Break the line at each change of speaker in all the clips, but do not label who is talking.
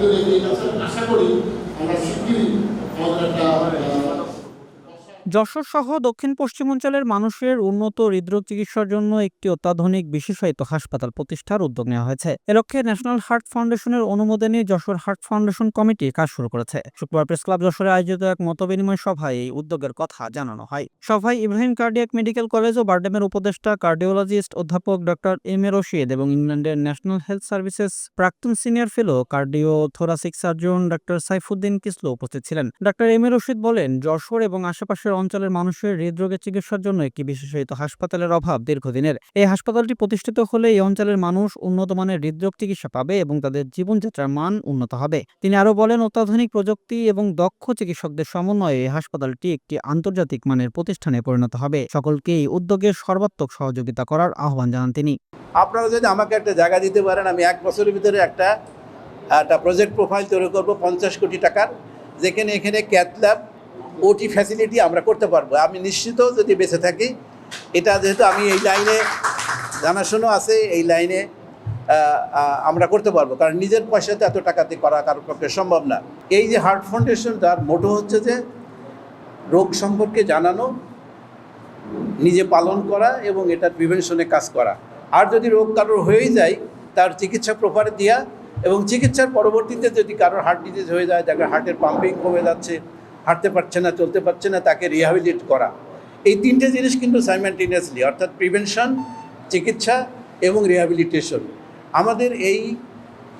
দায়িত্ব রেখে আশা করি আমরা শিগগিরই আমাদের একটা আহ,
যশোর সহ দক্ষিণ পশ্চিমাঞ্চলের মানুষের উন্নত হৃদরোগ চিকিৎসার জন্য একটি অত্যাধুনিক বিশেষায়িত হাসপাতাল প্রতিষ্ঠার উদ্যোগ নেওয়া হয়েছে। এ লক্ষ্যে ন্যাশনাল হার্ট ফাউন্ডেশনের অনুমোদনে যশোর হার্ট ফাউন্ডেশন কমিটি কাজ শুরু করেছে। শুক্রবার প্রেস ক্লাব যশোরে আয়োজিত এক মতবিনিময় সভায় এই উদ্যোগের কথা জানানো হয়। সভায় ইব্রাহিম কার্ডিয়াক মেডিকেল কলেজ ও বারডেমের উপদেষ্টা, কার্ডিওলজিস্ট অধ্যাপক ডক্টর এম এ রশিদ এবং ইংল্যান্ডের ন্যাশনাল হেলথ সার্ভিসেস প্রাক্তন senior fellow cardio thoracic surgeon doctor Saifuddin Kislu উপস্থিত ছিলেন। ডক্টর এম এ রশিদ বলেন, যশোর এবং আশেপাশের অঞ্চলের মানুষের হৃদরোগের চিকিৎসার জন্য একটি বিশেষায়িত হাসপাতালের অভাব দীর্ঘদিনের। এই হাসপাতালটি প্রতিষ্ঠিত হলে এই অঞ্চলের মানুষ উন্নত মানের হৃদরোগ চিকিৎসা পাবে এবং তাদের জীবনযাত্রার মান উন্নত হবে। তিনি আরও বলেন, অত্যাধুনিক প্রযুক্তি এবং দক্ষ চিকিৎসকদের সমন্বয়ে এই হাসপাতালটি একটি আন্তর্জাতিক মানের প্রতিষ্ঠানে পরিণত হবে। সকলকে এই উদ্যোগের সর্বাত্মক সহযোগিতা করার আহ্বান জানান তিনি।
আপনারা যদি আমাকে একটা জায়গা দিতে পারেন, আমি এক বছরের ভিতরে একটা একটা প্রজেক্ট প্রোফাইল তৈরি করব পঞ্চাশ কোটি টাকার। যেখানে এখানে ক্যাথ ল্যাব ওটি ফ্যাসিলিটি আমরা করতে পারব। আমি নিশ্চিত যদি বেঁচে থাকি, এটা যেহেতু আমি এই লাইনে জানাশোনা আছে, এই লাইনে আমরা করতে পারব। কারণ নিজের পয়সাতে এত টাকাতে করা কারোর পক্ষে সম্ভব না। এই যে হার্ট ফাউন্ডেশন তার মোটো হচ্ছে যে, রোগ সম্পর্কে জানানো, নিজে পালন করা এবং এটার প্রিভেনশনে কাজ করা। আর যদি রোগ কারোর হয়েই যায়, তার চিকিৎসা প্রপারে দেওয়া এবং চিকিৎসার পরবর্তীতে যদি কারোর হার্ট ডিজিজ হয়ে যায় যাকে হার্টের পাম্পিং কমে যাচ্ছে হাঁটতে পারছে না, চলতে পারছে না, তাকে রিহ্যাবিলিট করা। এই তিনটে জিনিস কিন্তু সাইমেন্টেনিয়াসলি অর্থাৎ প্রিভেনশন চিকিৎসা এবং রিহ্যাবিলিটেশন আমাদের এই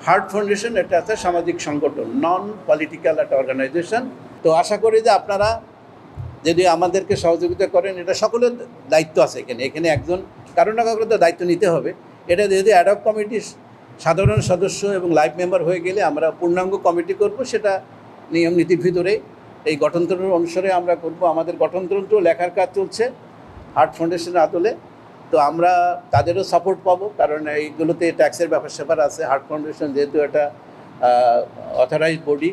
হার্ট ফাউন্ডেশন এটা একটা সামাজিক সংগঠন নন পলিটিক্যাল একটা অর্গানাইজেশন তো আশা করি যে আপনারা যদি আমাদেরকে সহযোগিতা করেন, এটা সকলের দায়িত্ব আছে এখানে। এখানে একজন কারও না কারও তো দায়িত্ব নিতে হবে। এটা যদি অ্যাডক কমিটির সাধারণ সদস্য এবং লাইফ মেম্বার হয়ে গেলে আমরা পূর্ণাঙ্গ কমিটি করব, সেটা নিয়ম নীতির ভিতরে এই গঠনতন্ত্র অনুসারে আমরা করব। আমাদের গঠনতন্ত্র, লেখার কাজ চলছে, হার্ট ফাউন্ডেশনের আদলে। তো আমরা তাদেরও সাপোর্ট পাবো, কারণ এইগুলোতে ট্যাক্সের ব্যাপার স্যাপার আছে। হার্ট ফাউন্ডেশন যেহেতু একটা অথরাইজড বডি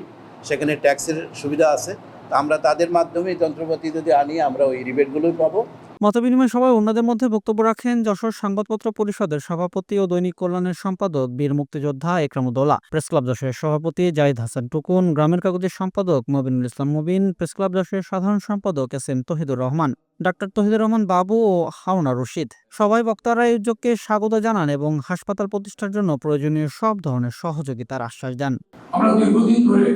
সেখানে ট্যাক্সের সুবিধা আছে। তো আমরা তাদের মাধ্যমে যন্ত্রপাতি যদি আনি, আমরা ওই রিবেটগুলোই পাবো।
মতবিনিময় সভায় অন্যদের মধ্যে বক্তব্য রাখেন যশোর সংবাদপত্র পরিষদের সভাপতি ও দৈনিক কল্যাণের সম্পাদক বীর মুক্তিযোদ্ধা একরামুদ্দৌলা। প্রেস ক্লাব যশোরের সভাপতি জাহিদ হাসান টুকুন, গ্রামের কাগজের সম্পাদক মবিনুল ইসলাম মুবিন, প্রেস ক্লাব যশোরের সাধারণ সম্পাদক এস এম তহিদুর রহমান, ডাক্তার তহিদুর রহমান বাবু ও হাওনা রশিদ। সবাই বক্তারা এই উদ্যোগকে স্বাগত জানান এবং হাসপাতাল প্রতিষ্ঠার জন্য প্রয়োজনীয় সব ধরনের সহযোগিতার আশ্বাস দেন।
আমরা দীর্ঘদিন ধরে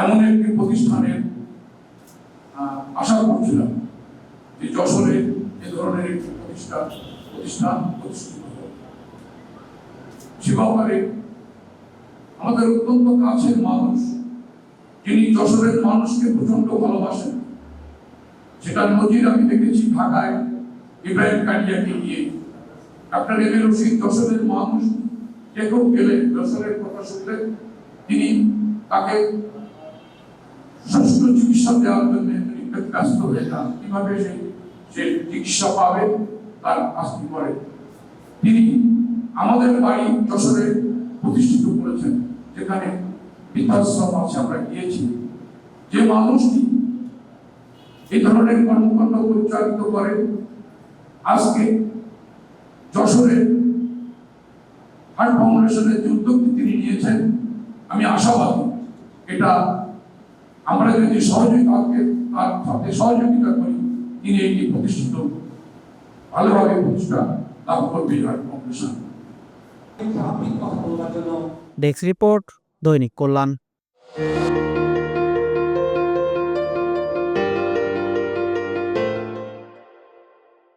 এমন একটি প্রতিষ্ঠানের আশা করছিলাম যে যশোরে এ ধরনের একটি প্রতিষ্ঠান প্রতিষ্ঠিত সেবাবারে আমাদের অত্যন্ত কাছের মানুষ, যিনি যশোরের মানুষকে প্রচণ্ড ভালোবাসেন, সেটা নজির আমি দেখেছি ঢাকায়, ইব্রাহিম কালিয়াকে নিয়ে। ডাক্তার এম এ রশিদ যশোরের মানুষ, যে কেউ গেলে যশোরের কথা তিনি তাকে সুষ্ঠু চিকিৎসা দেওয়ার জন্য তিনি ব্যস্ত হয়ে যান কীভাবে সে সে চিকিৎসা পাবে, তার আস্তি করে। তিনি আমাদের বাড়ি যশোরে প্রতিষ্ঠিত করেছেন, যেখানে বৃদ্ধাশ্রম আছে, আমরা গিয়েছি। যে মানুষটি এই ধরনের কর্মকাণ্ড পরিচালিত করে, আজকে যশোরে হার্ট ফাউন্ডেশনের যে উদ্যোগটি তিনি নিয়েছেন, আমি আশাবাদী, এটা আমরা যদি সহযোগিতাকে তার সাথে সহযোগিতা করি তিনি এটি প্রতিষ্ঠিত ভালোভাবে প্রতিষ্ঠা লাভ করবে ফাউন্ডেশন
ডেস্ক রিপোর্ট দৈনিক কল্যাণ।